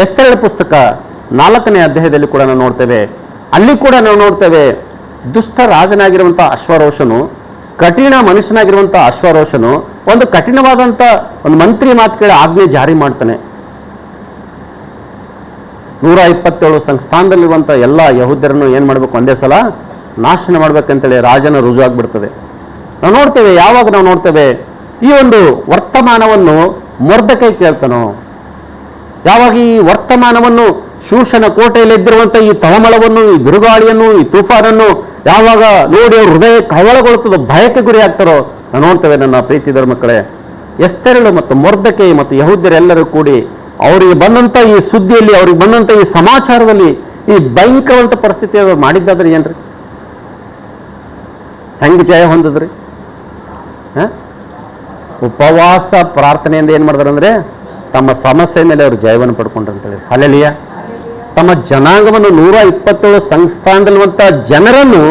ಎಸ್ತೇಳ ಪುಸ್ತಕ ನಾಲ್ಕನೇ ಅಧ್ಯಾಯದಲ್ಲಿ ಕೂಡ ನಾವು ನೋಡ್ತೇವೆ. ಅಲ್ಲಿ ಕೂಡ ನಾವು ನೋಡ್ತೇವೆ, ದುಷ್ಟ ರಾಜನಾಗಿರುವಂಥ ಅಶ್ವರೋಷನು, ಕಠಿಣ ಮನುಷ್ಯನಾಗಿರುವಂಥ ಅಶ್ವರೋಷನು, ಒಂದು ಕಠಿಣವಾದಂಥ ಒಂದು ಮಂತ್ರಿ ಮಾತು ಕೇಳಿ ಆಜ್ಞೆ ಜಾರಿ ಮಾಡ್ತಾನೆ. ನೂರ ಇಪ್ಪತ್ತೇಳು ಸಂಸ್ಥಾನದಲ್ಲಿರುವಂಥ ಎಲ್ಲ ಯಹೂದ್ಯರನ್ನು ಏನು ಮಾಡಬೇಕು? ಒಂದೇ ಸಲ ನಾಶನ ಮಾಡ್ಬೇಕಂತೇಳಿ ರಾಜನ ರುಜು ಆಗ್ಬಿಡ್ತದೆ. ನಾವು ನೋಡ್ತೇವೆ, ಯಾವಾಗ ನಾವು ನೋಡ್ತೇವೆ, ಈ ಒಂದು ವರ್ತಮಾನವನ್ನು ಮೊರ್ದಕೈ ಕೇಳ್ತಾನೋ ಯಾವಾಗ ಈ ವರ್ತಮಾನವನ್ನು ಶೂಷನ ಕೋಟೆಯಲ್ಲಿ ಇದ್ದಿರುವಂಥ ಈ ತವಮಳವನ್ನು ಈ ಬಿರುಗಾಳಿಯನ್ನು, ಈ ತುಫಾನನ್ನು ಯಾವಾಗ ನೋಡಿ ಅವ್ರ ಹೃದಯ ಕಳವಳಗೊಳ್ಳುತ್ತದೆ ಭಯಕ್ಕೆ ಗುರಿ ಆಗ್ತಾರೋ ನೋಡ್ತೇವೆ ನನ್ನ ಪ್ರೀತಿ ಧರ್ಮಕ್ಕಳೇ. ಎಸ್ತೆರಳು ಮತ್ತು ಮೊರ್ದಕೆ ಮತ್ತು ಯಹೂದ್ಯರೆಲ್ಲರೂ ಕೂಡಿ ಅವರಿಗೆ ಬಂದಂಥ ಈ ಸುದ್ದಿಯಲ್ಲಿ, ಅವ್ರಿಗೆ ಬಂದಂಥ ಈ ಸಮಾಚಾರದಲ್ಲಿ ಈ ಭಯಂಕರವಂತ ಪರಿಸ್ಥಿತಿ ಅವ್ರು ಮಾಡಿದ್ದಾದ್ರೆ ಏನ್ರಿ? ಹೆಂಗೆ ಜಯ ಹೊಂದಿದ್ರಿ? ಉಪವಾಸ ಪ್ರಾರ್ಥನೆಯಿಂದ ಏನು ಮಾಡಿದ್ರು ಅಂದ್ರೆ ತಮ್ಮ ಸಮಸ್ಯೆ ಮೇಲೆ ಅವರು ಜಯವನ್ನು ಪಡ್ಕೊಂಡ್ರು ಅಂತೇಳಿ. ಹಲೆಲಿಯ ತಮ್ಮ ಜನಾಂಗವನ್ನು ನೂರ ಇಪ್ಪತ್ತೇಳು ಸಂಸ್ಥಾನದಲ್ಲಿರುವಂಥ ಜನರನ್ನು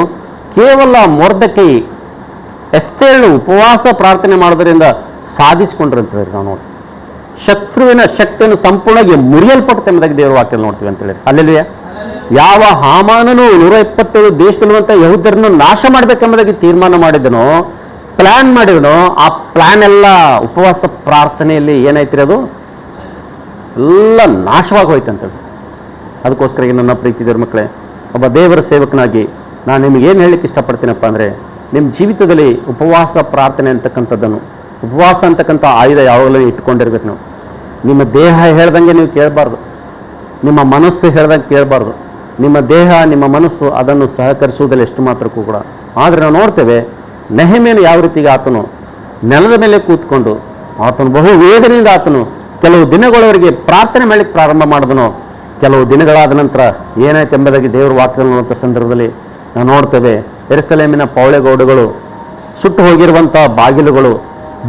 ಕೇವಲ ಮೊರ್ದಕೈ ಎಷ್ಟೇಳು ಉಪವಾಸ ಪ್ರಾರ್ಥನೆ ಮಾಡೋದರಿಂದ ಸಾಧಿಸಿಕೊಂಡ್ರು ಅಂತ ಹೇಳಿ ನಾವು ನೋಡ್ತೀವಿ. ಶತ್ರುವಿನ ಶಕ್ತಿಯನ್ನು ಸಂಪೂರ್ಣವಾಗಿ ಮುರಿಯಲ್ಪಟ್ಟ ಎಂಬುದಾಗಿ ದೇವರ ವಾಕ್ಯದಲ್ಲಿ ನೋಡ್ತೀವಿ ಅಂತ ಹೇಳಿ ಅಲ್ಲಿಯ ಯಾವ ಹಾಮಾನನು ನೂರ ಇಪ್ಪತ್ತೇಳು ದೇಶದಲ್ಲಿರುವಂಥ ಯಹೂದರನ್ನು ನಾಶ ಮಾಡ್ಬೇಕೆಂಬುದಾಗಿ ತೀರ್ಮಾನ ಮಾಡಿದನೋ ಪ್ಲಾನ್ ಮಾಡಿದನೋ, ಆ ಪ್ಲಾನ್ ಎಲ್ಲ ಉಪವಾಸ ಪ್ರಾರ್ಥನೆಯಲ್ಲಿ ಏನಾಯ್ತಿರಿ ಅದು? ಎಲ್ಲ ನಾಶವಾಗಿ ಹೋಯ್ತು ಅಂತೇಳಿ ಅದಕ್ಕೋಸ್ಕರ ನನ್ನ ಪ್ರೀತಿ ದೇವ್ರ ಮಕ್ಕಳೇ, ಒಬ್ಬ ದೇವರ ಸೇವಕನಾಗಿ ನಾನು ನಿಮಗೆ ಏನು ಹೇಳಲಿಕ್ಕೆ ಇಷ್ಟಪಡ್ತೀನಪ್ಪ ಅಂದರೆ ನಿಮ್ಮ ಜೀವಿತದಲ್ಲಿ ಉಪವಾಸ, ಪ್ರಾರ್ಥನೆ ಅಂತಕ್ಕಂಥದ್ದನ್ನು, ಉಪವಾಸ ಅಂತಕ್ಕಂಥ ಆಯುಧ ಯಾವಾಗಲೂ ಇಟ್ಕೊಂಡಿರ್ಬೇಕು ನೀವು. ನಿಮ್ಮ ದೇಹ ಹೇಳ್ದಂಗೆ ನೀವು ಕೇಳಬಾರ್ದು. ನಿಮ್ಮ ಮನಸ್ಸು ಹೇಳ್ದಂಗೆ ಕೇಳಬಾರ್ದು. ನಿಮ್ಮ ದೇಹ, ನಿಮ್ಮ ಮನಸ್ಸು ಅದನ್ನು ಸಹಕರಿಸುವುದಿಲ್ಲ ಎಷ್ಟು ಮಾತ್ರಕ್ಕೂ ಕೂಡ. ಆದರೆ ನಾವು ನೋಡ್ತೇವೆ, ನೆಹಮೇನು ಯಾವ ರೀತಿಗೆ ಆತನು ನೆಲದ ಮೇಲೆ ಕೂತ್ಕೊಂಡು, ಆತನು ಬಹು ವೇದನೆಯಿಂದ ಆತನು ಕೆಲವು ದಿನಗಳವರೆಗೆ ಪ್ರಾರ್ಥನೆ ಮಾಡಲಿಕ್ಕೆ ಪ್ರಾರಂಭ ಮಾಡಿದನು. ಕೆಲವು ದಿನಗಳಾದ ನಂತರ ಏನಾಯ್ತು ಎಂಬುದಾಗಿ ದೇವರ ವಾಕ್ಯ ನೋಡುವಂಥ ಸಂದರ್ಭದಲ್ಲಿ ನಾವು ನೋಡ್ತೇವೆ. ಎರಸಲೇಮಿನ ಪೌಳೆಗೋಡುಗಳು, ಸುಟ್ಟು ಹೋಗಿರುವಂಥ ಬಾಗಿಲುಗಳು,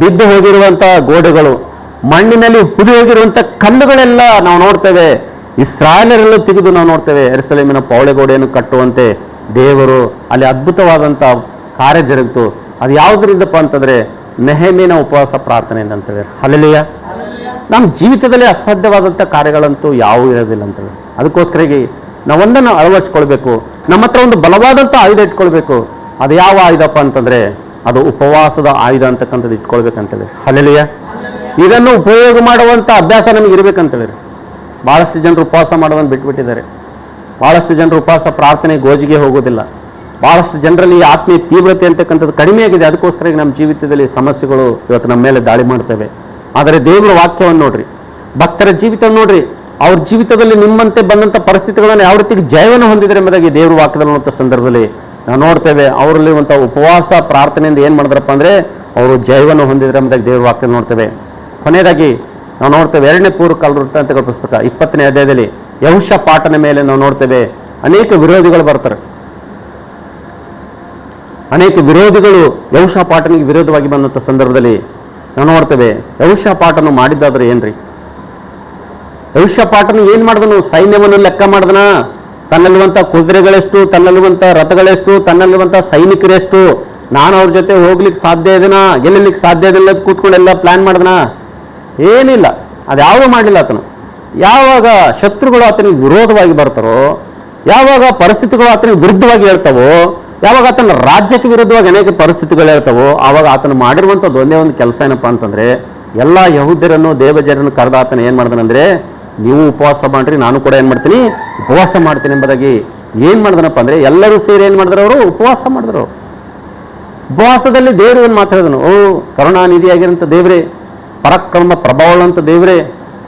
ಬಿದ್ದು ಹೋಗಿರುವಂಥ ಗೋಡೆಗಳು, ಮಣ್ಣಿನಲ್ಲಿ ಹುದಿ ಹೋಗಿರುವಂಥ ಕಲ್ಲುಗಳೆಲ್ಲ ನಾವು ನೋಡ್ತೇವೆ. ಇಸ್ರಾಯೇಲರೆಲ್ಲೂ ತೆಗೆದು ನಾವು ನೋಡ್ತೇವೆ. ಎರಸಲೇಮಿನ ಪೌಳೆಗೋಡೆಯನ್ನು ಕಟ್ಟುವಂತೆ ದೇವರು ಅಲ್ಲಿ ಅದ್ಭುತವಾದಂಥ ಕಾರ್ಯ ಜರುಗಿತು. ಅದು ಯಾವುದರಿಂದಪ್ಪ ಅಂತಂದರೆ ನೆಹಮಿನ ಉಪವಾಸ ಪ್ರಾರ್ಥನೆಯಿಂದ ಅಂತೇಳಿ. ಅಲ್ಲೆಲಿಯ ನಮ್ಮ ಜೀವಿತದಲ್ಲಿ ಅಸಾಧ್ಯವಾದಂಥ ಕಾರ್ಯಗಳಂತೂ ಯಾವುವು ಇರೋದಿಲ್ಲ ಅಂತೇಳಿ ಅದಕ್ಕೋಸ್ಕರವಾಗಿ ನಾವೊಂದನ್ನು ಅಳವಡಿಸ್ಕೊಳ್ಬೇಕು, ನಮ್ಮ ಹತ್ರ ಒಂದು ಬಲವಾದಂಥ ಆಯುಧ ಇಟ್ಕೊಳ್ಬೇಕು. ಅದು ಯಾವ ಆಯುಧಪ್ಪ ಅಂತಂದ್ರೆ, ಅದು ಉಪವಾಸದ ಆಯುಧ ಅಂತಕ್ಕಂಥದ್ದು ಇಟ್ಕೊಳ್ಬೇಕಂತೇಳಿ. ಅಲ್ಲೆಲಿಯ ಇದನ್ನು ಉಪಯೋಗ ಮಾಡುವಂಥ ಅಭ್ಯಾಸ ನಮಗೆ ಇರಬೇಕಂತೇಳಿ. ಭಾಳಷ್ಟು ಜನರು ಉಪವಾಸ ಮಾಡೋದನ್ನು ಬಿಟ್ಬಿಟ್ಟಿದ್ದಾರೆ. ಭಾಳಷ್ಟು ಜನರು ಉಪವಾಸ ಪ್ರಾರ್ಥನೆ ಗೋಜಿಗೆ ಹೋಗೋದಿಲ್ಲ. ಭಾಳಷ್ಟು ಜನರಲ್ಲಿ ಆತ್ಮೀಯ ತೀವ್ರತೆ ಅಂತಕ್ಕಂಥದ್ದು ಕಡಿಮೆ ಆಗಿದೆ ಅದಕ್ಕೋಸ್ಕರ ನಮ್ಮ ಜೀವಿತದಲ್ಲಿ ಸಮಸ್ಯೆಗಳು ಇವತ್ತು ನಮ್ಮ ಮೇಲೆ ದಾಳಿ ಮಾಡ್ತವೆ. ಆದರೆ ದೇವರ ವಾಕ್ಯವನ್ನು ನೋಡ್ರಿ. ಭಕ್ತರ ಜೀವಿತ ನೋಡ್ರಿ. ಅವ್ರ ಜೀವಿತದಲ್ಲಿ ನಿಮ್ಮಂತೆ ಬಂದಂಥ ಪರಿಸ್ಥಿತಿಗಳನ್ನು ಯಾವ ರೀತಿ ಜಯವನ್ನು ಹೊಂದಿದ್ರೆ ಎಂಬುದಾಗಿ ದೇವರ ಅನ್ನುವಂಥ ಸಂದರ್ಭದಲ್ಲಿ ನಾವು ನೋಡ್ತೇವೆ, ಅವರಲ್ಲಿ ಉಪವಾಸ, ಪ್ರಾರ್ಥನೆಯಿಂದ ಏನು ಮಾಡಿದ್ರಪ್ಪ ಅಂದರೆ ಅವರು ಜಯವನ್ನು ಹೊಂದಿದ್ರೆ ಎಂಬುದಾಗಿ ದೇವರ ವಾಕ್ಯ ನೋಡ್ತೇವೆ. ಕೊನೆಯದಾಗಿ ನಾವು ನೋಡ್ತೇವೆ ಎರಡನೇ ಪೂರ್ವ ಅಂತ ಪುಸ್ತಕ, ಇಪ್ಪತ್ತನೇ ಅಧ್ಯಾಯದಲ್ಲಿ ಯಹುಷ ಪಾಠನ ಮೇಲೆ ನಾವು ನೋಡ್ತೇವೆ, ಅನೇಕ ವಿರೋಧಿಗಳು ಬರ್ತಾರೆ. ಅನೇಕ ವಿರೋಧಿಗಳು ಯಹುಷ ಪಾಠನಿಗೆ ವಿರೋಧವಾಗಿ ಬಂದಂಥ ಸಂದರ್ಭದಲ್ಲಿ ನಾವು ನೋಡ್ತೇವೆ ಯಹುಷ ಪಾಠನು ಮಾಡಿದ್ದಾದ್ರೆ ಏನ್ರಿ? ಯಹುಷ ಪಾಠನು ಏನ್ ಮಾಡಿದನು? ಸೈನ್ಯವನ್ನು ಲೆಕ್ಕ ಮಾಡಿದನ? ತನ್ನಲ್ಲಿರುವಂಥ ಕುದುರೆಗಳೆಷ್ಟು, ತನ್ನಲ್ಲಿರುವಂಥ ರಥಗಳೆಷ್ಟು, ತನ್ನಲ್ಲಿರುವಂಥ ಸೈನಿಕರೆಷ್ಟು, ನಾನು ಅವ್ರ ಜೊತೆ ಹೋಗ್ಲಿಕ್ಕೆ ಸಾಧ್ಯ ಇದೆನಾ? ಗೆಲ್ಲಲಿಕ್ಕೆ ಸಾಧ್ಯ ಇದೆಲ್ಲ ಕೂತ್ಕೊಂಡು ಎಲ್ಲ ಪ್ಲಾನ್ ಮಾಡಿದನ? ಏನಿಲ್ಲ. ಅದ್ಯಾವುದೂ ಮಾಡಲಿಲ್ಲ ಆತನು. ಯಾವಾಗ ಶತ್ರುಗಳು ಆತನಿಗೆ ವಿರೋಧವಾಗಿ ಬರ್ತಾರೋ, ಯಾವಾಗ ಪರಿಸ್ಥಿತಿಗಳು ಆತನಿಗೆ ವಿರುದ್ಧವಾಗಿ ಹೇಳ್ತಾವೋ ಯಾವಾಗ ಆತನ ರಾಜ್ಯಕ್ಕೆ ವಿರುದ್ಧವಾಗಿ ಅನೇಕ ಪರಿಸ್ಥಿತಿಗಳಿರ್ತವೋ ಆವಾಗ ಆತನು ಮಾಡಿರುವಂಥದ್ದು ಒಂದೇ ಒಂದು ಕೆಲಸ ಏನಪ್ಪ ಅಂತಂದ್ರೆ, ಎಲ್ಲ ಯಹೂದ್ಯರನ್ನು ದೇವಜರನ್ನು ಕರೆದ ಆತನ ಏನು ಮಾಡ್ದನಂದ್ರೆ, ನೀವು ಉಪವಾಸ ಮಾಡ್ರಿ, ನಾನು ಕೂಡ ಏನು ಮಾಡ್ತೀನಿ, ಉಪವಾಸ ಮಾಡ್ತೀನಿ ಎಂಬುದಾಗಿ ಏನು ಮಾಡ್ದನಪ್ಪ ಅಂದ್ರೆ, ಎಲ್ಲರೂ ಸೇರಿ ಏನು ಮಾಡಿದ್ರು ಅವರು? ಉಪವಾಸ ಮಾಡಿದ್ರು. ಉಪವಾಸದಲ್ಲಿ ದೇವರು ಏನು ಮಾತಾಡಿದನು? ಓ ಕರುಣಾನಿಧಿಯಾಗಿರೋಂಥ ದೇವರೇ, ಪರಕ್ರಮ ಪ್ರಭಾವಳಂತ ದೇವರೇ,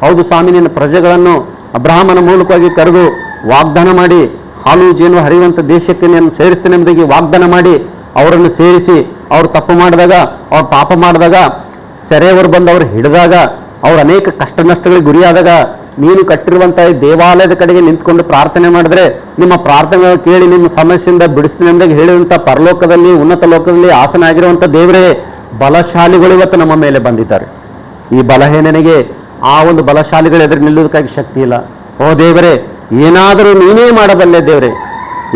ಹೌದು ಸ್ವಾಮಿ, ನಿನ್ನ ಪ್ರಜೆಗಳನ್ನು ಅಬ್ರಾಹ್ಮನ ಮೂಲಕವಾಗಿ ಕರೆದು ವಾಗ್ದಾನ ಮಾಡಿ ಹಾಲು ಜೇನು ಹರಿಯುವಂಥ ದೇಶಕ್ಕೆ ನಾನು ಸೇರಿಸ್ತೇನೆ ಎಂಬುದಾಗಿ ವಾಗ್ದಾನ ಮಾಡಿ ಅವರನ್ನು ಸೇರಿಸಿ ಅವ್ರು ತಪ್ಪು ಮಾಡಿದಾಗ, ಅವ್ರು ಪಾಪ ಮಾಡಿದಾಗ, ಸೆರೆಯವರು ಬಂದು ಅವ್ರು ಹಿಡಿದಾಗ, ಅವರು ಅನೇಕ ಕಷ್ಟ ನಷ್ಟಗಳಿಗೆ ಗುರಿಯಾದಾಗ ನೀನು ಕಟ್ಟಿರುವಂಥ ದೇವಾಲಯದ ಕಡೆಗೆ ನಿಂತ್ಕೊಂಡು ಪ್ರಾರ್ಥನೆ ಮಾಡಿದ್ರೆ ನಿಮ್ಮ ಪ್ರಾರ್ಥನೆ ಕೇಳಿ ನಿಮ್ಮ ಸಮಸ್ಯೆಯಿಂದ ಬಿಡಿಸ್ತೀನಿ ಎಂದಾಗ ಹೇಳಿದಂಥ ಪರಲೋಕದಲ್ಲಿ, ಉನ್ನತ ಲೋಕದಲ್ಲಿ ಆಸನ ಆಗಿರುವಂಥ ದೇವರೇ, ಬಲಶಾಲಿಗಳು ಇವತ್ತು ನಮ್ಮ ಮೇಲೆ ಬಂದಿದ್ದಾರೆ. ಈ ಬಲಹೀನನಿಗೆ ಆ ಒಂದು ಬಲಶಾಲಿಗಳ ಎದುರು ನಿಲ್ಲುವುದಕ್ಕಾಗಿ ಶಕ್ತಿ ಇಲ್ಲ. ಓ ದೇವರೇ ಏನಾದರೂ ನೀನೇ ಮಾಡಬಲ್ಲೆ ದೇವ್ರೆ.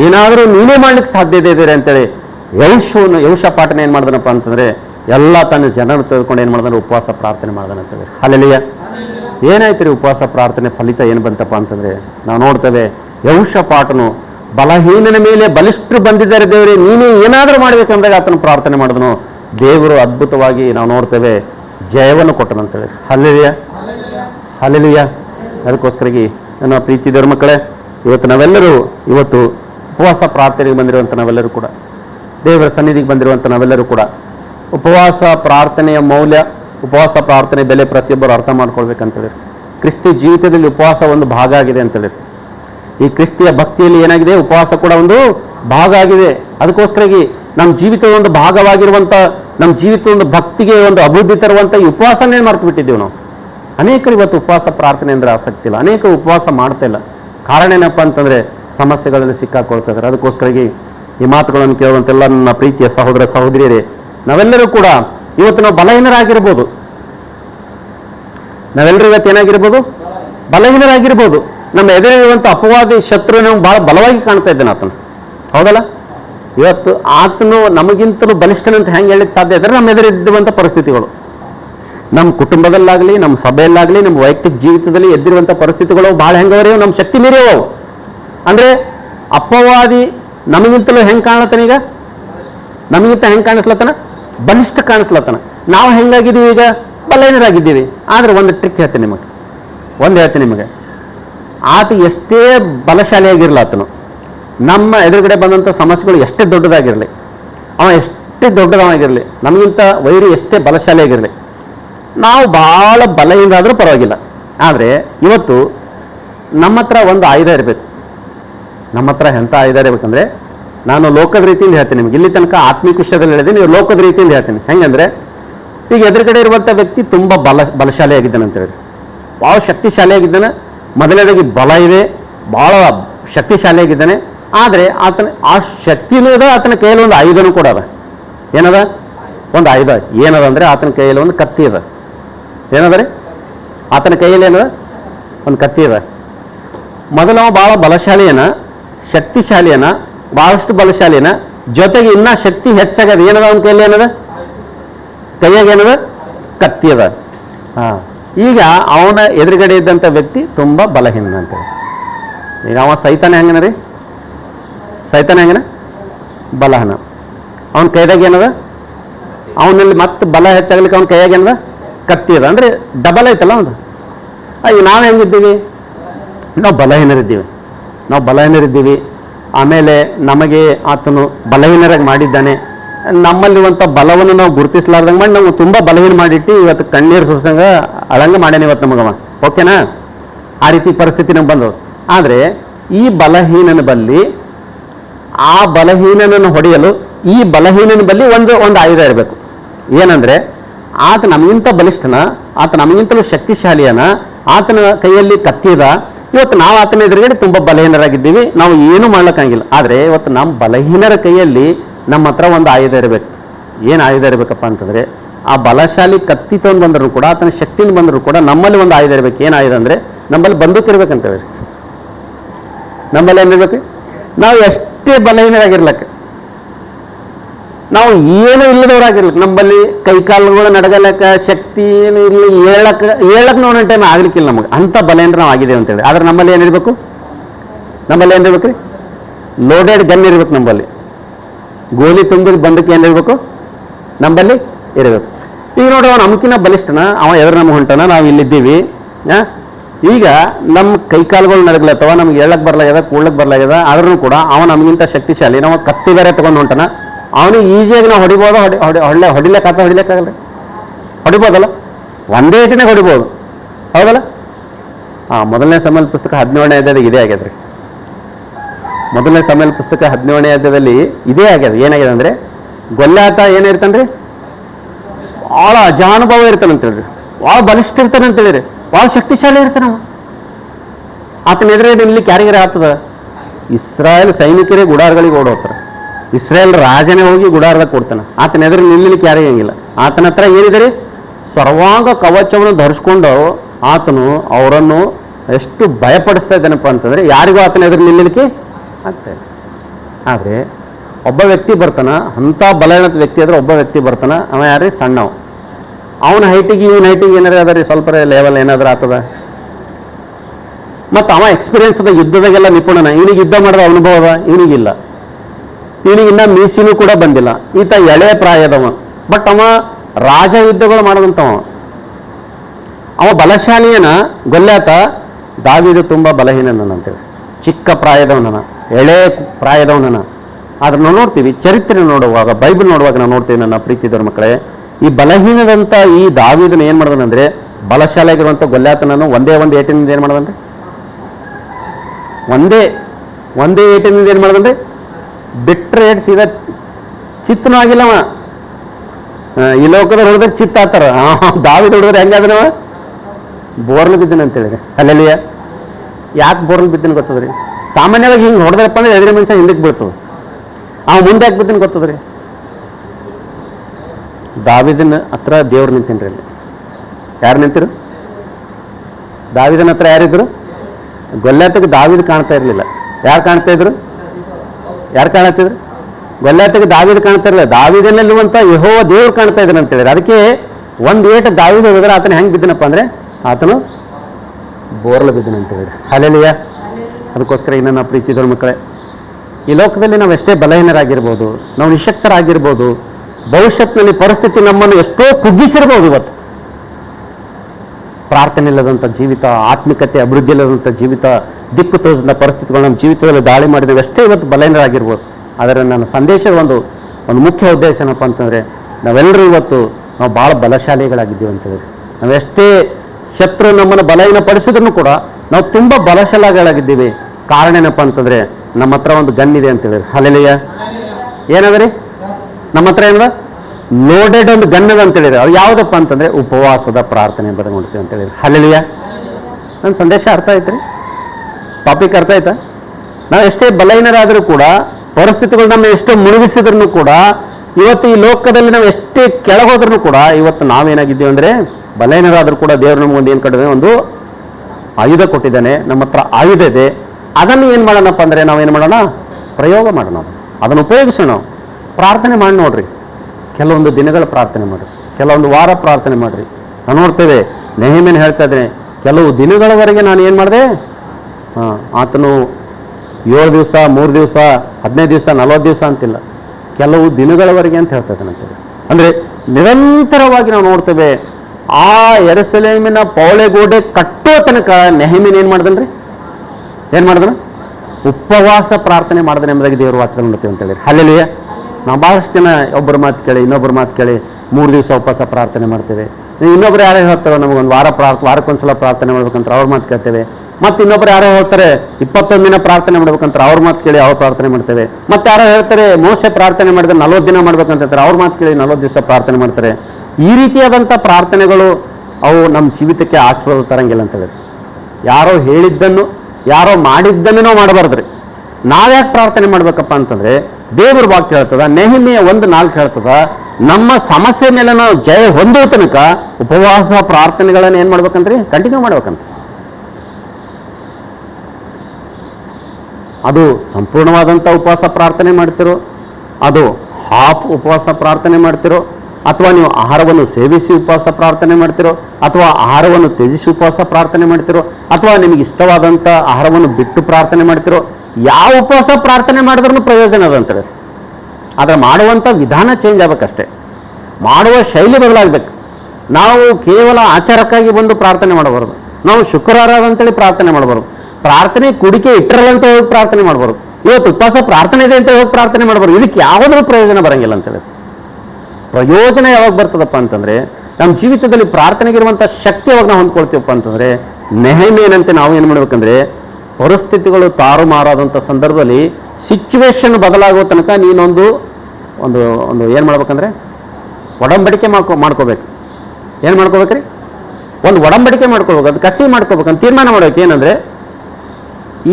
ಏನಾದರೂ ನೀನೇ ಮಾಡ್ಲಿಕ್ಕೆ ಸಾಧ್ಯತೆ ಇದೆ ಅಂತೇಳಿ ಯೌಶವನ್ನು ಯೌಶ ಪಾಠನ ಏನು ಮಾಡ್ದನಪ್ಪ ಅಂತಂದರೆ ಎಲ್ಲ ತನ್ನ ಜನರು ತೆಗೆದುಕೊಂಡು ಏನು ಮಾಡ್ದಾನೆ? ಉಪವಾಸ, ಪ್ರಾರ್ಥನೆ ಮಾಡ್ದಾನೆ ಅಂತೇಳಿ. ಅಲ್ಲೆಲಿಯ ಏನಾಯ್ತು ರೀ ಉಪವಾಸ, ಪ್ರಾರ್ಥನೆ ಫಲಿತ ಏನು ಬಂತಪ್ಪ ಅಂತಂದರೆ? ನಾವು ನೋಡ್ತೇವೆ ಯೌಶ ಪಾಠನು ಬಲಹೀನನ ಮೇಲೆ ಬಲಿಷ್ಠರು ಬಂದಿದ್ದಾರೆ ದೇವರೇ. ನೀನೇ ಏನಾದರೂ ಮಾಡಬೇಕಂದಾಗ ಆತನ ಪ್ರಾರ್ಥನೆ ಮಾಡಿದನು. ದೇವರು ಅದ್ಭುತವಾಗಿ ನಾವು ನೋಡ್ತೇವೆ ಜಯವನ್ನು ಕೊಟ್ಟನಂತೇಳಿ ಅಲ್ಲಿಯ ಅಲ್ಲಿಯ ಅದಕ್ಕೋಸ್ಕರವಾಗಿ ನನ್ನ ಪ್ರೀತಿ ಧರ್ಮಕ್ಕಳೇ ಮಕ್ಕಳೇ, ಇವತ್ತು ನಾವೆಲ್ಲರೂ ಇವತ್ತು ಉಪವಾಸ ಪ್ರಾರ್ಥನೆಗೆ ಬಂದಿರುವಂಥ ನಾವೆಲ್ಲರೂ ಕೂಡ, ದೇವರ ಸನ್ನಿಧಿಗೆ ಬಂದಿರುವಂಥ ನಾವೆಲ್ಲರೂ ಕೂಡ ಉಪವಾಸ ಪ್ರಾರ್ಥನೆಯ ಮೌಲ್ಯ, ಉಪವಾಸ ಪ್ರಾರ್ಥನೆ ಬೆಲೆ ಪ್ರತಿಯೊಬ್ಬರು ಅರ್ಥ ಮಾಡ್ಕೊಳ್ಬೇಕಂತೇಳಿ. ಕ್ರಿಸ್ತಿ ಜೀವಿತದಲ್ಲಿ ಉಪವಾಸ ಒಂದು ಭಾಗ ಆಗಿದೆ ಅಂತೇಳಿ. ಈ ಕ್ರಿಸ್ತಿಯ ಭಕ್ತಿಯಲ್ಲಿ ಏನಾಗಿದೆ? ಉಪವಾಸ ಕೂಡ ಒಂದು ಭಾಗ ಆಗಿದೆ. ಅದಕ್ಕೋಸ್ಕರಾಗಿ ನಮ್ಮ ಜೀವಿತದ ಒಂದು ಭಾಗವಾಗಿರುವಂಥ, ನಮ್ಮ ಜೀವಿತದ ಒಂದು ಭಕ್ತಿಗೆ ಒಂದು ಅಭಿವೃದ್ಧಿ ತರುವಂಥ ಈ ಉಪವಾಸನೇ ಮರ್ತು ಬಿಟ್ಟಿದ್ದೀವಿ ನಾವು? ಅನೇಕರು ಇವತ್ತು ಉಪವಾಸ ಪ್ರಾರ್ಥನೆ ಅಂದರೆ ಆಸಕ್ತಿ ಇಲ್ಲ. ಅನೇಕ ಉಪವಾಸ ಮಾಡ್ತಾ ಇಲ್ಲ. ಕಾರಣ ಏನಪ್ಪ ಅಂತಂದ್ರೆ ಸಮಸ್ಯೆಗಳಲ್ಲಿ ಸಿಕ್ಕಾಕೊಳ್ತಾ ಇದ್ದಾರೆ. ಅದಕ್ಕೋಸ್ಕರಾಗಿ ಈ ಮಾತುಗಳನ್ನು ಕೇಳುವಂತೆಲ್ಲ ನನ್ನ ಪ್ರೀತಿಯ ಸಹೋದರ ಸಹೋದರಿಯರೇ, ನಾವೆಲ್ಲರೂ ಕೂಡ ಇವತ್ತು ನಾವು ಬಲಹೀನರಾಗಿರ್ಬೋದು. ನಾವೆಲ್ಲರೂ ಇವತ್ತು ಏನಾಗಿರ್ಬೋದು? ಬಲಹೀನರಾಗಿರ್ಬೋದು. ನಮ್ಮ ಎದುರಿರುವಂಥ ಅಪವಾದಿ ಶತ್ರು ನಾವು ಬಹಳ ಬಲವಾಗಿ ಕಾಣ್ತಾ ಇದ್ದೇನೆ ಆತನು. ಹೌದಲ್ಲ? ಇವತ್ತು ಆತನು ನಮಗಿಂತಲೂ ಬಲಿಷ್ಠನಂತ ಹೆಂಗೆ ಹೇಳಲಿಕ್ಕೆ ಸಾಧ್ಯ ಇದ್ರೆ ನಮ್ಮ ಎದುರಿದ್ದುವಂಥ ಪರಿಸ್ಥಿತಿಗಳು. ನಮ್ಮ ಕುಟುಂಬದಲ್ಲಾಗಲಿ ನಮ್ಮ ಸಭೆಯಲ್ಲಾಗಲಿ ನಮ್ಮ ವೈಯಕ್ತಿಕ ಜೀವಿತದಲ್ಲಿ ಎದ್ದಿರುವಂಥ ಪರಿಸ್ಥಿತಿಗಳು ಭಾಳ ಹೆಂಗವರೆಯೋ ನಮ್ಮ ಶಕ್ತಿ ಮೀರಿಯವು ಅಂದರೆ ಅಪವಾದಿ ನಮಗಿಂತಲೂ ಹೆಂಗೆ ಕಾಣತ್ತನ ಈಗ? ನಮಗಿಂತ ಹೆಂಗೆ ಕಾಣಿಸ್ಲತ್ತನ? ಬಲಿಷ್ಠ ಕಾಣಿಸ್ಲತ್ತನ. ನಾವು ಹೆಂಗಾಗಿದ್ದೀವಿ ಈಗ? ಬಲಹೀನರಾಗಿದ್ದೀವಿ. ಆದರೆ ಒಂದು ಟ್ರಿಕ್ ಹೇಳ್ತೀನಿ ನಿಮಗೆ. ಒಂದು ಹೇಳ್ತೀನಿ ನಿಮಗೆ. ಆತ ಎಷ್ಟೇ ಬಲಶಾಲಿಯಾಗಿರ್ಲಾತನು, ನಮ್ಮ ಎದುರುಗಡೆ ಬಂದಂಥ ಸಮಸ್ಯೆಗಳು ಎಷ್ಟೇ ದೊಡ್ಡದಾಗಿರಲಿ, ಅವ ಎಷ್ಟೇ ದೊಡ್ಡದವನಾಗಿರಲಿ, ನಮಗಿಂತ ವೈರಿ ಎಷ್ಟೇ ಬಲಶಾಲಿಯಾಗಿರಲಿ ನಾವು ಭಾಳ ಬಲಹೀನ ಆದರೂ ಪರವಾಗಿಲ್ಲ. ಆದರೆ ಇವತ್ತು ನಮ್ಮ ಹತ್ರ ಒಂದು ಆಯುಧ ಇರಬೇಕು. ನಮ್ಮ ಹತ್ರ ಎಂಥ ಆಯುಧ ಇರಬೇಕಂದ್ರೆ ನಾನು ಲೋಕದ ರೀತಿಯಿಂದ ಹೇಳ್ತೀನಿ ನಿಮ್ಗೆ. ಇಲ್ಲಿ ತನಕ ಆತ್ಮಿಕ ವಿಷಯದಲ್ಲಿ ಹೇಳಿದೆ, ನೀವು ಲೋಕದ ರೀತಿಯಿಂದ ಹೇಳ್ತೀನಿ. ಹೆಂಗಂದ್ರೆ ಈಗ ಎದುರುಗಡೆ ಇರುವಂಥ ವ್ಯಕ್ತಿ ತುಂಬ ಬಲ, ಬಲಶಾಲಿಯಾಗಿದ್ದಾನೆ ಅಂತ ಹೇಳಿ ಭಾಳ ಶಕ್ತಿಶಾಲಿಯಾಗಿದ್ದಾನೆ. ಮೊದಲನೇದಾಗಿ ಬಲ ಇದೆ. ಭಾಳ ಶಕ್ತಿಶಾಲಿಯಾಗಿದ್ದಾನೆ. ಆದರೆ ಆತನ, ಆ ಶಕ್ತಿನೂ ಅದ ಆತನ ಕೈಯಲ್ಲಿ ಒಂದು ಆಯುಧನೂ ಕೂಡ ಅದ ಏನದ? ಒಂದು ಆಯುಧ. ಏನದ ಅಂದರೆ ಆತನ ಕೈಯಲ್ಲಿ ಒಂದು ಕತ್ತಿ ಅದ ಏನದ ರೀ? ಆತನ ಕೈಯಲ್ಲಿ ಏನದ? ಒಂದು ಕತ್ತಿ ಅದ. ಮೊದಲು ಭಾಳ ಬಲಶಾಲಿಯನ, ಶಕ್ತಿಶಾಲಿಯನ ಭಾಳಷ್ಟು ಬಲಶಾಲಿಯನ, ಜೊತೆಗೆ ಇನ್ನೂ ಶಕ್ತಿ ಹೆಚ್ಚಾಗದ ಏನದ ಅವನ ಕೈಯಲ್ಲಿ ಏನದ? ಕೈಯಾಗ ಏನದ? ಕತ್ತಿ ಅದ. ಹಾ. ಈಗ ಅವನ ಎದುರುಗಡೆ ಇದ್ದಂಥ ವ್ಯಕ್ತಿ ತುಂಬ ಬಲಹೀನ ಅಂತೇಳಿ ಈಗ ಅವ ಸೈತಾನ ಹೆಂಗನ ರೀ? ಸೈತಾನ ಹೆಂಗನ? ಬಲಹನ. ಅವನ ಕೈದಾಗ ಏನದ? ಅವನಲ್ಲಿ ಮತ್ತೆ ಬಲ ಹೆಚ್ಚಾಗ್ಲಿಕ್ಕೆ ಅವನ ಕೈಯಾಗ ಏನದ? ಕತ್ತಿ ಅದ ಅಂದ್ರೆ ಡಬಲ್ ಐತಲ್ಲ ಒಂದು? ಈಗ ನಾವು ಹೆಂಗಿದ್ದೀವಿ? ನಾವು ಬಲಹೀನರಿದ್ದೀವಿ. ನಾವು ಬಲಹೀನರಿದ್ದೀವಿ. ಆಮೇಲೆ ನಮಗೆ ಆತನು ಬಲಹೀನರಾಗಿ ಮಾಡಿದ್ದಾನೆ. ನಮ್ಮಲ್ಲಿರುವಂಥ ಬಲವನ್ನು ನಾವು ಗುರುತಿಸಲಾರ್ದಂಗೆ ಮಾಡಿ, ನಾವು ತುಂಬ ಬಲಹೀನ ಮಾಡಿಟ್ಟು ಇವತ್ತು ಕಣ್ಣೀರು ಸುರ್ಸಂಗ ಅಳಂಗ ಮಾಡ್ಯಾನ ಇವತ್ತು ನಮಗವ. ಓಕೆನಾ? ಆ ರೀತಿ ಪರಿಸ್ಥಿತಿ ನಮ್ಗೆ ಬಂದವು ಆದರೆ ಈ ಬಲಹೀನನ ಬಲ್ಲಿ, ಆ ಬಲಹೀನನನ್ನು ಹೊಡೆಯಲು ಈ ಬಲಹೀನನ ಬಲ್ಲಿ ಒಂದು ಒಂದು ಆಯುಧ ಇರಬೇಕು. ಏನಂದ್ರೆ ಆತ ನಮಗಿಂತ ಬಲಿಷ್ಠನ, ಆತ ನಮಗಿಂತಲೂ ಶಕ್ತಿಶಾಲಿಯನ, ಆತನ ಕೈಯಲ್ಲಿ ಕತ್ತಿದ ಇವತ್ತು ನಾವು ಆತನ ಎದುರುಗಡೆ ತುಂಬ ಬಲಹೀನರಾಗಿದ್ದೀವಿ. ನಾವು ಏನು ಮಾಡ್ಲಿಕ್ಕಾಗಿಲ್ಲ. ಆದರೆ ಇವತ್ತು ನಮ್ಮ ಬಲಹೀನರ ಕೈಯಲ್ಲಿ ನಮ್ಮ ಹತ್ರ ಒಂದು ಆಯುಧ ಇರಬೇಕು. ಏನು ಆಯುಧ ಇರಬೇಕಪ್ಪ ಅಂತಂದ್ರೆ, ಆ ಬಲಶಾಲಿ ಕತ್ತಿ ತೊಗೊಂಡು ಬಂದರೂ ಕೂಡ, ಆತನ ಶಕ್ತಿನ ಬಂದರೂ ಕೂಡ ನಮ್ಮಲ್ಲಿ ಒಂದು ಆಯುಧ ಇರಬೇಕು. ಏನು ಆಯುಧ ಅಂದ್ರೆ, ನಮ್ಮಲ್ಲಿ ಬಂದೂಕ್ ಇರ್ಬೇಕಂತೇಳಿ. ನಮ್ಮಲ್ಲಿ ಏನಿರ್ಬೇಕು ನಾವು ಎಷ್ಟೇ ಬಲಹೀನರಾಗಿರ್ಲಕ್ಕ ನಾವು ಏನು ಇಲ್ಲದವರಾಗಿರ್ಲಿಕ್ಕೆ, ನಮ್ಮಲ್ಲಿ ಕೈಕಾಲುಗಳು ನಡಗಲಕ್ಕ ಶಕ್ತಿ ಏನು ಇಲ್ಲ ಹೇಳಕ್ಕ ಹೇಳಕ್ ನೋಡೋ ಟೈಮ್ ಆಗ್ಲಿಕ್ಕಿಲ್ಲ ನಮಗೆ. ಅಂತ ಏನು ನಾವು ಆಗಿದ್ದೇವೆ ಅಂತೇಳಿ ಆದ್ರೆ ನಮ್ಮಲ್ಲಿ ಏನಿರ್ಬೇಕು ನಮ್ಮಲ್ಲಿ ಏನಿರ್ಬೇಕು ರೀ ಲೋಡೆಡ್ ಗನ್ ಇರ್ಬೇಕು ನಮ್ಮಲ್ಲಿ. ಗೋಲಿ ತುಂಬಿದ ಬಂದಕ್ಕೆ ಏನಿರ್ಬೇಕು ನಮ್ಮಲ್ಲಿ ಇರಬೇಕು. ಈಗ ನೋಡಿ, ಅವನು ನಮ್ಕಿನ ಬಲಿಷ್ಠನ, ಅವ ಎದುರು ನಮ್ಗೆ ಹೊಂಟನ, ನಾವು ಇಲ್ಲಿದ್ದೀವಿ. ಈಗ ನಮ್ಮ ಕೈಕಾಲುಗಳು ನಡಗಲತ್ತವ ನಮ್ಗೆ ಹೇಳಕ್ ಬರ್ಲಾಗ್ಯದ ಕೂಡ್ಲಕ್ ಬರ್ಲಾಗ್ಯದ, ಆದ್ರೂ ಕೂಡ ಅವ ನಮಗಿಂತ ಶಕ್ತಿಶಾಲಿ. ನಾವು ಕತ್ತಿ ಬೇರೆ ತಗೊಂಡು ಹೊಂಟನ. ಅವನಿಗೆ ಈಸಿಯಾಗಿ ನಾವು ಹೊಡಿಬೋದು, ಹೊಡಿ ಹೊಡಿ, ಹೊಡ್ಲೆ ಹೊಡಿಲಿಕ್ಕಾಗ ಹೊಡಿಲಿಕ್ಕಾಗಲ್ಲ ಹೊಡಿಬೋದಲ್ಲ? ಒಂದೇ ಏಟಿನಾಗ ಹೊಡಿಬೋದು. ಹೌದಲ್ಲ? ಹಾಂ ಮೊದಲನೇ ಸಮಯಲ್ ಪುಸ್ತಕ ಹದಿನೇಳನೇ ಅಧ್ಯಾಯ ಇದೇ ಆಗ್ಯದ್ರಿ. ಮೊದಲನೇ ಸಮಯಲ್ ಪುಸ್ತಕ ಹದಿನೇಳನೇ ಅಧ್ಯಾಯದಲ್ಲಿ ಇದೇ ಆಗ್ಯದ. ಏನಾಗ್ಯದ ಅಂದ್ರೆ ಗೊಲ್ಲಾಟ ಏನಿರ್ತಾನ್ರಿ ಭಾಳ ಅಜಾನುಭವ ಇರ್ತಾನೆ ಅಂತ ಹೇಳ್ರಿ. ಭಾಳ ಬಲಿಷ್ಠ ಇರ್ತಾನೆ ಅಂತ ಹೇಳಿರಿ. ಭಾಳ ಶಕ್ತಿಶಾಲಿ ಇರ್ತಾನೆ ಆತನ ಎದುರೇ ನಿಲ್ಲಿಕ್ಕೆ ಯಾರಿಗಾರ ಆಗ್ತದ? ಇಸ್ರಾಯೇಲ್ ಸೈನಿಕರೇ ಗುಡಾರ್ಗಳಿಗೆ ಓಡೋಗ್ತಾರೆ. ಇಸ್ರಾಯೇಲ್ ರಾಜನೇ ಹೋಗಿ ಗುಡಾರದ ಕೊಡ್ತಾನೆ. ಆತನ ಎದುರು ನಿಲ್ಲಲಿಕ್ಕೆ ಯಾರಿಗಂಗಿಲ್ಲ ಆತನ ಹತ್ರ ಏನಿದೆ ರೀ? ಸರ್ವಾಂಗ ಕವಚವನ್ನು ಧರಿಸ್ಕೊಂಡು ಆತನು ಅವರನ್ನು ಎಷ್ಟು ಭಯಪಡಿಸ್ತಾ ಇದ್ದಾನಪ್ಪ ಅಂತಂದ್ರೆ ಯಾರಿಗೂ ಆತನ ಎದುರು ನಿಲ್ಲಲಿಕ್ಕೆ ಆಗ್ತಾ ಇಲ್ಲ. ಆದರೆ ಒಬ್ಬ ವ್ಯಕ್ತಿ ಬರ್ತಾನ, ಅಂಥ ಬಲಹೀನತ ವ್ಯಕ್ತಿ ಆದ್ರೆ ಒಬ್ಬ ವ್ಯಕ್ತಿ ಬರ್ತಾನ, ಅವ ಯಾರೀ ಸಣ್ಣವ. ಅವನ ಹೈಟಿಗೆ ಇವನ ಹೈಟಿಗೆ ಏನಾರ ಅದ ರೀ? ಸ್ವಲ್ಪ ಲೆವೆಲ್ ಏನಾದ್ರೂ ಆಗ್ತದ ಮತ್ತು ಅವ ಎಕ್ಸ್ಪೀರಿಯನ್ಸ್ ಅದ ಯುದ್ಧದಾಗೆಲ್ಲ ನಿಪುಣನ. ಇವನಿಗೆ ಯುದ್ಧ ಮಾಡಿದ ಅನುಭವ ಅದ, ಇವನಿಗಿಲ್ಲ. ಇವನಿಗೆ ಇನ್ನ ಮೀಸಿನೂ ಕೂಡ ಬಂದಿಲ್ಲ. ಈತ ಎಳೆ ಪ್ರಾಯದವ. ಬಟ್ ಅವ ರಾಜ ಯುದ್ಧಗಳು ಮಾಡದಂತವ. ಅವ ಬಲಶಾಲಿಯನ ಗೊಲ್ಲಾತ ದಾವಿದು ತುಂಬ ಬಲಹೀನನ ಅಂತೇಳಿ ಚಿಕ್ಕ ಪ್ರಾಯದವನನ, ಎಳೆ ಪ್ರಾಯದವನನ. ಆದ್ರೆ ನಾವು ನೋಡ್ತೀವಿ, ಚರಿತ್ರೆ ನೋಡುವಾಗ, ಬೈಬಲ್ ನೋಡುವಾಗ ನಾವು ನೋಡ್ತೀವಿ ನನ್ನ ಪ್ರೀತಿದವ್ರ ಮಕ್ಕಳೇ. ಈ ಬಲಹೀನದಂತ ಈ ದಾವಿದನ ಏನ್ ಮಾಡ್ದನಂದ್ರೆ ಬಲಶಾಲಿಯಾಗಿರುವಂಥ ಗೊಲ್ಲಾತನನ್ನು ಒಂದೇ ಒಂದು ಏಟಿನಿಂದ ಏನ್ ಮಾಡ್ದನ್ರಿ ಒಂದೇ ಒಂದೇ ಏಟಿನಿಂದ ಏನ್ ಮಾಡ್ದನ್ರಿ ಬಿಟ್ರೆ ಏನು ಸೀದಾ ಚಿತ್ತನೂ ಆಗಿಲ್ಲವ ಈ ಲೋಕದ ಹೊಡೆದ್ರೆ ಚಿತ್ತ ಆತಾರ ದಾವಿದ ಹೊಡೆದ್ರೆ ಹೆಂಗಾದನವ ಬೋರ್ಲು ಬಿದ್ದನ ಅಂತೇಳಿ ಅಲ್ಲಲ್ಲಿಯ? ಯಾಕೆ ಬೋರ್ಲು ಬಿದ್ದನ ಗೊತ್ತದ್ರಿ? ಸಾಮಾನ್ಯವಾಗಿ ಹಿಂಗೆ ಹೊಡೆದ್ರಪ್ಪ ಅಂದ್ರೆ ಎದುರು ಮನುಷ್ಯ ಹಿಂದಕ್ಕೆ ಬೀಳ್ತದ. ಅವ ಮುಂದೆ ಯಾಕೆ ಬಿದ್ದನ ಗೊತ್ತದ್ರಿ? ದಾವಿದನ ಹತ್ರ ದೇವ್ರು ರೀ ಅಲ್ಲಿ. ಯಾರು ನಿಂತಿರು? ದಾವಿದನ ಹತ್ರ ಯಾರಿದ್ರು? ಗೊಲ್ಲಾತಕ್ಕೆ ದಾವಿದ್ ಕಾಣ್ತಾ ಇರಲಿಲ್ಲ. ಯಾರು ಕಾಣ್ತಾ ಇದ್ರು? ಯಾರು ಕಾಣತ್ತಿದ್ರು? ಗೊಲ್ಲಾತಿಗೆ ದಾವಿದ್ ಕಾಣ್ತಾ ಇರಲಿಲ್ಲ ದಾವಿದನಲ್ಲಿರುವಂತ ಯಹೋ ದೇವ್ರು ಕಾಣ್ತಾ ಹೇಳಿದ್ರೆ. ಅದಕ್ಕೆ ಒಂದು ಏಟ ದಾವಿದ ಹೋದ್ರೆ ಆತನ ಹೆಂಗೆ ಬಿದ್ದನಪ್ಪ ಅಂದ್ರೆ ಆತನು ಬೋರ್ಲ ಬಿದ್ದನ ಅಂತ ಹೇಳಿದ್ರೆ. ಅಲ್ಲೆಲ್ಲಿಯ ಅದಕ್ಕೋಸ್ಕರ ಇನ್ನೊಂದು ಪ್ರೀತಿದವ್ರ ಮಕ್ಕಳೇ, ಈ ಲೋಕದಲ್ಲಿ ನಾವು ಎಷ್ಟೇ ಬಲಹೀನರಾಗಿರ್ಬೋದು, ನಾವು ನಿಶಕ್ತರಾಗಿರ್ಬೋದು, ಭವಿಷ್ಯತ್ನಲ್ಲಿ ಪರಿಸ್ಥಿತಿ ನಮ್ಮನ್ನು ಎಷ್ಟೋ ಕುಗ್ಗಿಸಿರ್ಬೋದು ಇವತ್ತು. ಪ್ರಾರ್ಥನೆ ಇಲ್ಲದಂಥ ಜೀವಿತ, ಆತ್ಮಿಕತೆ ಅಭಿವೃದ್ಧಿ ಇಲ್ಲದಂಥ ಜೀವಿತ, ದಿಕ್ಕು ತೋರಿಸಿದ ಪರಿಸ್ಥಿತಿಗಳು ನಮ್ಮ ಜೀವಿತದಲ್ಲಿ ದಾಳಿ ಮಾಡಿದಾಗ ಎಷ್ಟೇ ಇವತ್ತು ಬಲಹೀನರಾಗಿರ್ಬೋದು. ಆದರೆ ನನ್ನ ಸಂದೇಶದ ಒಂದು ಒಂದು ಮುಖ್ಯ ಉದ್ದೇಶ ಏನಪ್ಪ ಅಂತಂದರೆ, ನಾವೆಲ್ಲರೂ ಇವತ್ತು ನಾವು ಭಾಳ ಬಲಶಾಲಿಗಳಾಗಿದ್ದೀವಿ ಅಂತಂದರೆ ನಾವು ಎಷ್ಟೇ ಶತ್ರು ನಮ್ಮನ್ನು ಬಲಹೀನಪಡಿಸಿದ್ರು ಕೂಡ ನಾವು ತುಂಬ ಬಲಶಾಲಿಗಳಾಗಿದ್ದೀವಿ. ಕಾರಣ ಏನಪ್ಪ ಅಂತಂದರೆ, ನಮ್ಮ ಹತ್ರ ಒಂದು ಗನ್ ಇದೆ ಅಂತೇಳಿ. ಅಲ್ಲೆಲ್ಲಿಯ ಏನದ ರೀ ನಮ್ಮ ಹತ್ರ ಏನದ? ಲೋಡೆಡ್ ಒಂದು ಗನ್ ಅಂತ ಹೇಳಿದ್ರೆ. ಅದು ಯಾವುದಪ್ಪ ಅಂತಂದ್ರೆ ಉಪವಾಸದ ಪ್ರಾರ್ಥನೆ ಬರೆದುಕೊಡ್ತೀವಿ ಅಂತ ಹೇಳಿದ್ರೆ. ಹಲ್ಲಿಯ ನನ್ನ ಸಂದೇಶ ಅರ್ಥ ಆಯ್ತು ರೀ ಟಾಪಿಕ್ ಅರ್ಥ ಆಯ್ತಾ? ನಾವು ಎಷ್ಟೇ ಬಲಹೀನರಾದರೂ ಕೂಡ, ಪರಿಸ್ಥಿತಿಗಳು ನಮ್ಮ ಎಷ್ಟೇ ಮುಳುಗಿಸಿದ್ರು ಕೂಡ, ಇವತ್ತು ಈ ಲೋಕದಲ್ಲಿ ನಾವು ಎಷ್ಟೇ ಕೆಳಗೋದ್ರೂ ಕೂಡ, ಇವತ್ತು ನಾವೇನಾಗಿದ್ದೀವಿ ಅಂದರೆ, ಬಲಹೀನರಾದರೂ ಕೂಡ ದೇವರು ನಮಗೊಂದು ಏನು ಕಡಿಮೆ ಒಂದು ಆಯುಧ ಕೊಟ್ಟಿದ್ದಾನೆ. ನಮ್ಮ ಹತ್ರ ಆಯುಧ ಇದೆ. ಅದನ್ನು ಏನು ಮಾಡೋಣಪ್ಪ ಅಂದರೆ ನಾವೇನು ಮಾಡೋಣ? ಪ್ರಯೋಗ ಮಾಡೋಣ. ಅದನ್ನು ಉಪಯೋಗಿಸೋಣ. ಪ್ರಾರ್ಥನೆ ಮಾಡಿ ನೋಡ್ರಿ. ಕೆಲವೊಂದು ದಿನಗಳ ಪ್ರಾರ್ಥನೆ ಮಾಡಿರಿ. ಕೆಲವೊಂದು ವಾರ ಪ್ರಾರ್ಥನೆ ಮಾಡಿರಿ. ನಾವು ನೋಡ್ತೇವೆ, ನೆಹಿಮೇನ್ ಹೇಳ್ತಾ ಇದ್ದೇನೆ ಕೆಲವು ದಿನಗಳವರೆಗೆ ನಾನು ಏನು ಮಾಡಿದೆ? ಹಾಂ, ಆತನು ಏಳು ದಿವಸ, ಮೂರು ದಿವಸ, ಹದಿನೈದು ದಿವಸ, ನಲವತ್ತು ದಿವಸ ಅಂತಿಲ್ಲ. ಕೆಲವು ದಿನಗಳವರೆಗೆ ಅಂತ ಹೇಳ್ತಾ ಇದ್ದಾನೆ ಅಂತೇಳಿ. ಅಂದರೆ ನಿರಂತರವಾಗಿ ನಾವು ನೋಡ್ತೇವೆ, ಆ ಎರಸಲೇಮಿನ ಪೌಳೆಗೋಡೆ ಕಟ್ಟೋ ತನಕ ನೆಹಮಿನ್ ಏನು ಮಾಡ್ದನ್ರಿ? ಏನು ಮಾಡಿದನು? ಉಪವಾಸ ಪ್ರಾರ್ಥನೆ ಮಾಡಿದ್ರೆ ಎಂಬುದಾಗಿ ದೇವರು ವಾಕ್ಯ ನೋಡ್ತೀವಿ ಅಂತ ಹೇಳಿ ಅಲ್ಲೆಲ್ಲಿಯ ನಾವು ಭಾಳಷ್ಟು ಜನ ಒಬ್ಬರ ಮಾತು ಕೇಳಿ, ಇನ್ನೊಬ್ಬರ ಮಾತು ಕೇಳಿ ಮೂರು ದಿವಸ ಉಪವಾಸ ಪ್ರಾರ್ಥನೆ ಮಾಡ್ತೇವೆ. ಇನ್ನೊಬ್ರು ಯಾರೇ ಹೇಳ್ತಾರೆ, ನಮಗೊಂದು ವಾರ ಪ್ರಾರ್ಥ ವಾರಕ್ಕೊಂದ್ಸಲ ಪ್ರಾರ್ಥನೆ ಮಾಡ್ಬೇಕಂತ ಅವ್ರ ಮಾತು ಕೇಳ್ತೇವೆ. ಮತ್ತೆ ಇನ್ನೊಬ್ರು ಯಾರೋ ಹೇಳ್ತಾರೆ, ಇಪ್ಪತ್ತೊಂದು ದಿನ ಪ್ರಾರ್ಥನೆ ಮಾಡ್ಬೇಕಂತ ಅವ್ರ ಮಾತು ಕೇಳಿ ಅವ್ರು ಪ್ರಾರ್ಥನೆ ಮಾಡ್ತೇವೆ. ಮತ್ತೆ ಯಾರೋ ಹೇಳ್ತಾರೆ, ಮೋಸೆ ಪ್ರಾರ್ಥನೆ ಮಾಡಿದ್ರೆ ನಲ್ವತ್ತು ದಿನ ಮಾಡ್ಬೇಕಂತ ಹೇಳ್ತಾರೆ, ಅವ್ರ ಮಾತು ಕೇಳಿ ನಲ್ವತ್ತು ದಿವಸ ಪ್ರಾರ್ಥನೆ ಮಾಡ್ತಾರೆ. ಈ ರೀತಿಯಾದಂಥ ಪ್ರಾರ್ಥನೆಗಳು ಅವು ನಮ್ಮ ಜೀವಿತಕ್ಕೆ ಆಶೀರ್ವಾದ ತರಂಗಿಲ್ಲ ಅಂತ ಹೇಳಿ ಯಾರೋ ಹೇಳಿದ್ದನ್ನು, ಯಾರೋ ಮಾಡಿದ್ದನ್ನೇನೋ ಮಾಡಬಾರ್ದ್ರಿ. ನಾವ್ಯಾಕೆ ಪ್ರಾರ್ಥನೆ ಮಾಡ್ಬೇಕಪ್ಪ ಅಂತಂದ್ರೆ ದೇವ್ರ ವಾಕ್ಯ ಹೇಳ್ತದ ನೆಹಿಮೆಯ ಒಂದು ನಾಲ್ಕು ಹೇಳ್ತದ, ನಮ್ಮ ಸಮಸ್ಯೆ ಮೇಲೆ ನಾವು ಜಯ ಹೊಂದೋ ತನಕ ಉಪವಾಸ, ಪ್ರಾರ್ಥನೆಗಳನ್ನು ಏನ್ ಮಾಡ್ಬೇಕಂತ್ರಿ? ಕಂಟಿನ್ಯೂ ಮಾಡ್ಬೇಕಂತ ಅದು ಸಂಪೂರ್ಣವಾದಂಥ ಉಪವಾಸ ಪ್ರಾರ್ಥನೆ ಮಾಡ್ತಿರೋ, ಅದು ಹಾಫ್ ಉಪವಾಸ ಪ್ರಾರ್ಥನೆ ಮಾಡ್ತಿರೋ, ಅಥವಾ ನೀವು ಆಹಾರವನ್ನು ಸೇವಿಸಿ ಉಪವಾಸ ಪ್ರಾರ್ಥನೆ ಮಾಡ್ತಿರೋ, ಅಥವಾ ಆಹಾರವನ್ನು ತ್ಯಜಿಸಿ ಉಪವಾಸ ಪ್ರಾರ್ಥನೆ ಮಾಡ್ತಿರೋ, ಅಥವಾ ನಿಮಗೆ ಇಷ್ಟವಾದಂಥ ಆಹಾರವನ್ನು ಬಿಟ್ಟು ಪ್ರಾರ್ಥನೆ ಮಾಡ್ತಿರೋ ಯಾವ ಉಪವಾಸ ಪ್ರಾರ್ಥನೆ ಮಾಡಿದ್ರೂ ಪ್ರಯೋಜನ ಅದ ಅಂತಾರೆ ಆದರೆ ಮಾಡುವಂಥ ವಿಧಾನ ಚೇಂಜ್ ಆಗ್ಬೇಕಷ್ಟೇ. ಮಾಡುವ ಶೈಲಿ ಬದಲಾಗಬೇಕು. ನಾವು ಕೇವಲ ಆಚಾರಕ್ಕಾಗಿ ಬಂದು ಪ್ರಾರ್ಥನೆ ಮಾಡಬಾರ್ದು. ನಾವು ಶುಕ್ರವಾರ ಅಂತೇಳಿ ಪ್ರಾರ್ಥನೆ ಮಾಡಬಾರ್ದು. ಪ್ರಾರ್ಥನೆ ಕುಡಿಕೆ ಇಟ್ಟರಲ್ಲ ಅಂತ ಹೋಗಿ ಪ್ರಾರ್ಥನೆ ಮಾಡಬಾರ್ದು. ಇವತ್ತು ಉಪವಾಸ ಪ್ರಾರ್ಥನೆ ಇದೆ ಅಂತ ಹೋಗಿ ಪ್ರಾರ್ಥನೆ ಮಾಡಬಾರ್ದು. ಇದಕ್ಕೆ ಯಾವುದೂ ಪ್ರಯೋಜನ ಬರಂಗಿಲ್ಲ ಅಂತೇಳಿ. ಪ್ರಯೋಜನ ಯಾವಾಗ ಬರ್ತದಪ್ಪ ಅಂತಂದ್ರೆ, ನಮ್ಮ ಜೀವಿತದಲ್ಲಿ ಪ್ರಾರ್ಥನೆಗಿರುವಂಥ ಶಕ್ತಿ ಯಾವಾಗ ನಾವು ಹೊಂದ್ಕೊಳ್ತೀವಪ್ಪ ಅಂತಂದರೆ, ನೆಹಮೇನಂತೆ ನಾವು ಏನು ಮಾಡ್ಬೇಕಂದ್ರೆ ಪರಿಸ್ಥಿತಿಗಳು ತಾರುಮಾರಾದಂಥ ಸಂದರ್ಭದಲ್ಲಿ ಸಿಚುವೇಶನ್ ಬದಲಾಗೋ ತನಕ ನೀನೊಂದು ಒಂದು ಒಂದು ಏನು ಮಾಡ್ಬೇಕಂದ್ರೆ ಒಡಂಬಡಿಕೆ ಮಾಡ್ಕೊ, ಮಾಡ್ಕೋಬೇಕು. ಏನು ಮಾಡ್ಕೋಬೇಕ್ರಿ? ಒಂದು ಒಡಂಬಡಿಕೆ ಮಾಡ್ಕೋಬೇಕು ಅದು ಕಸಿ ಮಾಡ್ಕೋಬೇಕಂತ ತೀರ್ಮಾನ ಮಾಡಬೇಕು ಏನಂದರೆ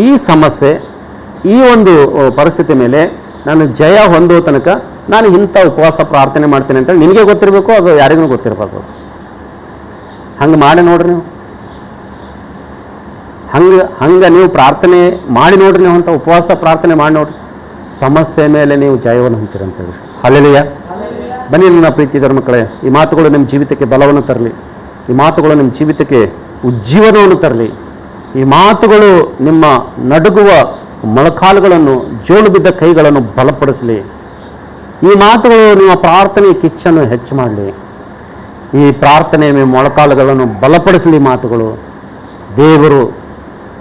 ಈ ಸಮಸ್ಯೆ, ಈ ಒಂದು ಪರಿಸ್ಥಿತಿ ಮೇಲೆ ನಾನು ಜಯ ಹೊಂದುವ ತನಕ ನಾನು ಇಂಥ ಉಪವಾಸ ಪ್ರಾರ್ಥನೆ ಮಾಡ್ತೇನೆ ಅಂತ ನಿನಗೆ ಗೊತ್ತಿರಬೇಕು, ಅದು ಯಾರಿಗೂ ಗೊತ್ತಿರಬಾರ್ದು. ಹಂಗೆ ಮಾಡಿ ನೋಡ್ರಿ ನೀವು. ಹಂಗೆ ಹಂಗೆ ನೀವು ಪ್ರಾರ್ಥನೆ ಮಾಡಿ ನೋಡ್ರಿ ನೀವು ಅಂತ ಉಪವಾಸ ಪ್ರಾರ್ಥನೆ ಮಾಡಿ ನೋಡ್ರಿ. ಸಮಸ್ಯೆ ಮೇಲೆ ನೀವು ಜಯವನ್ನು ಹೊಂತೀರಂತೇಳಿ ಅಲ್ಲಿಯ ಬನ್ನಿ ನನ್ನ ಪ್ರೀತಿ ಧರ್ಮಕ್ಕಳೇ, ಈ ಮಾತುಗಳು ನಿಮ್ಮ ಜೀವಿತಕ್ಕೆ ಬಲವನ್ನು ತರಲಿ. ಈ ಮಾತುಗಳು ನಿಮ್ಮ ಜೀವಿತಕ್ಕೆ ಉಜ್ಜೀವನವನ್ನು ತರಲಿ. ಈ ಮಾತುಗಳು ನಿಮ್ಮ ನಡುಗುವ ಮೊಳಕಾಲುಗಳನ್ನು, ಜೋಳು ಬಿದ್ದ ಕೈಗಳನ್ನು ಬಲಪಡಿಸಲಿ. ಈ ಮಾತುಗಳು ನಿಮ್ಮ ಪ್ರಾರ್ಥನೆ ಕಿಚ್ಚನ್ನು ಹೆಚ್ಚು ಮಾಡಲಿ. ಈ ಪ್ರಾರ್ಥನೆ ಮೊಳಕಾಲುಗಳನ್ನು ಬಲಪಡಿಸಲಿ ಮಾತುಗಳು. ದೇವರು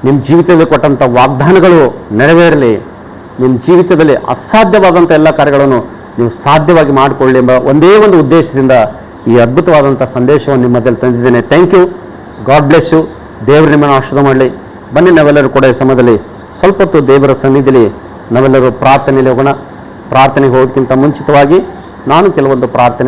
ನಿಮ್ಮ ಜೀವಿತದಲ್ಲಿ ಕೊಟ್ಟಂಥ ವಾಗ್ದಾನಗಳು ನೆರವೇರಲಿ ನಿಮ್ಮ ಜೀವಿತದಲ್ಲಿ ಅಸಾಧ್ಯವಾದಂಥ ಎಲ್ಲ ಕಾರ್ಯಗಳನ್ನು ನೀವು ಸಾಧ್ಯವಾಗಿ ಮಾಡಿಕೊಳ್ಳಿ ಎಂಬ ಒಂದೇ ಒಂದು ಉದ್ದೇಶದಿಂದ ಈ ಅದ್ಭುತವಾದಂಥ ಸಂದೇಶವನ್ನು ನಿಮ್ಮ ತಂದಿದ್ದೇನೆ. Thank you God bless you ದೇವರು ನಿಮ್ಮನ್ನು ಆಶೀರ್ವಾದ ಮಾಡಲಿ. ಬನ್ನಿ ನಾವೆಲ್ಲರೂ ಕೂಡ ಸಮಯದಲ್ಲಿ ಸ್ವಲ್ಪ ಹೊತ್ತು ದೇವರ ಸನ್ನಿಧಿಲಿ ನಾವೆಲ್ಲರೂ ಪ್ರಾರ್ಥನೆಯಲ್ಲಿ ಹೋಗೋಣ. ಪ್ರಾರ್ಥನೆಗೆ ಹೋಗೋದಕ್ಕಿಂತ ಮುಂಚಿತವಾಗಿ ನಾನು ಕೆಲವೊಂದು ಪ್ರಾರ್ಥನೆ